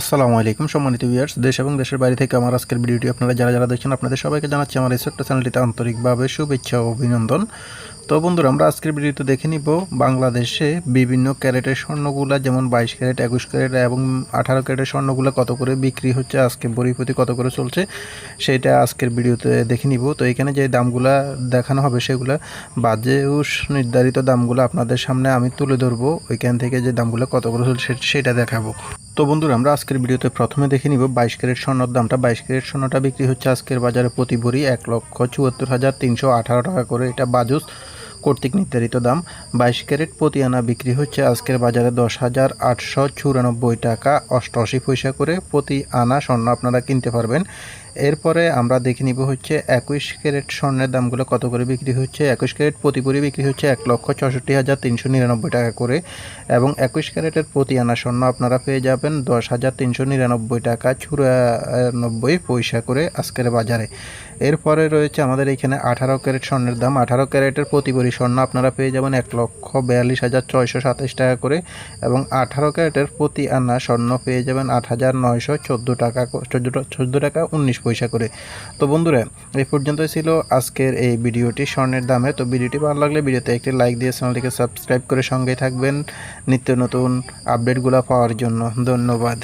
আসসালামু আলাইকুম সম্মানিত ভিউয়ার্স দেশ এবং দেশের বাইরে থেকে আমার আজকের ভিডিওটি আপনারা যারা যারা দেখছেন, আপনাদের সবাইকে জানাচ্ছি আমার এই ছোট্ট চ্যানেলটিতে আন্তরিকভাবে শুভেচ্ছা ও অভিনন্দন। তো বন্ধুরা, আমরা আজকের ভিডিওতে দেখে নিব বাংলাদেশে বিভিন্ন ক্যারেটের স্বর্ণগুলা, যেমন বাইশ ক্যারেট, একুশ ক্যারেট এবং আঠারো ক্যারেটের স্বর্ণগুলো কত করে বিক্রি হচ্ছে, আজকে বড়িপতি কত করে চলছে, সেটা আজকের ভিডিওতে দেখে নিব। তো এখানে যে দামগুলা দেখানো হবে সেগুলো বাজেউস নির্ধারিত দামগুলো আপনাদের সামনে আমি তুলে ধরবো। ওইখান থেকে যে দামগুলো কত করে চলছে সেটা দেখাবো। তো বন্ধুরা, আমরা আজকের ভিডিওতে প্রথমে দেখে নিব বাইশ ক্যারেট স্বর্ণর দামটা। বাইশ ক্যারেট স্বর্ণটা বিক্রি হচ্ছে আজকের বাজারে প্রতি ভরি এক লক্ষ চুয়াত্তর হাজার তিনশো আঠারো টাকা করে। এটা বাজুস। কর্তৃক নির্ধারিত দাম বাইশ ক্যারেট প্রতি আনা বিক্রি হচ্ছে আজকের বাজারে দশ হাজার আটশো চুরানব্বই টাকা। অষ্টআশি পয়সা করে প্রতি আনা স্বর্ণ আপনারা কিনতে পারবেন। এরপরে আমরা দেখে নিব হচ্ছে একুশ ক্যারেট স্বর্ণের দামগুলো কত করে বিক্রি হচ্ছে। একুশ ক্যারেট প্রতি ভরি বিক্রি হচ্ছে এক লক্ষ চৌষট্টি হাজার তিনশো নিরানব্বই টাকা করে এবং একুশ ক্যারেটের প্রতি আনা স্বর্ণ আপনারা পেয়ে যাবেন দশ হাজার তিনশো নিরানব্বই টাকা চুরানব্বই পয়সা করে আজকের বাজারে। এরপরে রয়েছে আমাদের এখানে আঠারো ক্যারেট স্বর্ণের দাম। আঠারো ক্যারেটের প্রতি ভরি স্বর্ণ আপনারা পেয়ে যাবেন এক লক্ষ বিয়াল্লিশ হাজার ছয়শো সাতাশ টাকা করে এবং আঠারো ক্যারেটের প্রতি আনা স্বর্ণ পেয়ে যাবেন আট হাজার নয়শো চোদ্দ টাকা চোদ্দ চোদ্দ টাকা উনিশ পয়সা করে। তো বন্ধুরা, এই পর্যন্তই ছিল আজকের এই ভিডিওটি স্বর্ণের দামে। তো ভিডিওটি ভালো লাগলে ভিডিওতে একটি লাইক দিয়ে চ্যানেলটিকে সাবস্ক্রাইব করে সঙ্গে থাকবেন। নিত্য নতুন আপডেটগুলো পাওয়ার জন্য ধন্যবাদ।